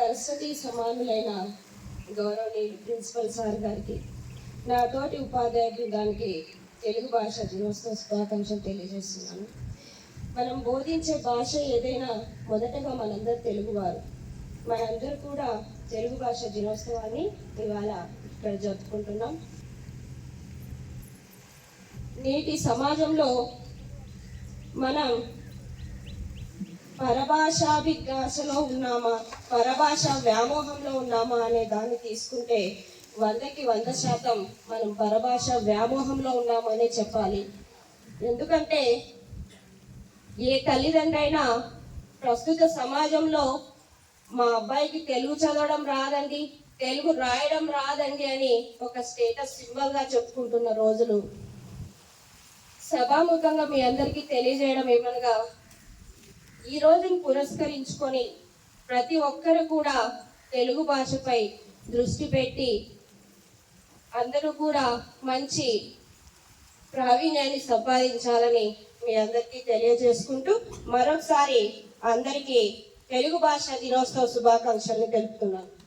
సరస్వతి సమానులైన గౌరవనీయులు principal sir గారికి నా తోటి ఉపాధ్యాయ బృందానికి తెలుగు భాష దినోత్సవ శుభాకాంక్షలు తెలియజేస్తున్నాను. మనం బోధించే భాష ఏదైనా మొదటగా మనందరూ తెలుగువారు. మనందరూ కూడా తెలుగు భాష దినోత్సవాన్ని ఇవాళ ఇక్కడ జరుపుకుంటున్నాం. నేటి సమాజంలో మనం పరభాషాభిజ్ఞాసలో ఉన్నామా? పరభాష వ్యామోహంలో ఉన్నామా అనే దాన్ని తీసుకుంటే వందకి వంద శాతం మనం పరభాష వ్యామోహంలో ఉన్నామనే చెప్పాలి. ఎందుకంటే ఏ తల్లిదండ్రైనా ప్రస్తుత సమాజంలో మా అబ్బాయికి తెలుగు చదవడం రాదండి తెలుగు రాయడం రాదండి అని ఒక స్టేటస్ సింబల్గా చెప్పుకుంటున్న రోజులు. సభాముఖంగా మీ అందరికీ తెలియజేయడం ఏమనగా ఈ రోజును పురస్కరించుకొని ప్రతి ఒక్కరు కూడా తెలుగు భాషపై దృష్టి పెట్టి అందరూ కూడా మంచి ప్రావీణ్యాన్ని సంపాదించాలని మీ అందరికీ తెలియజేసుకుంటూ మరొకసారి అందరికీ తెలుగు భాష దినోత్సవ శుభాకాంక్షలు తెలుపుతున్నాను.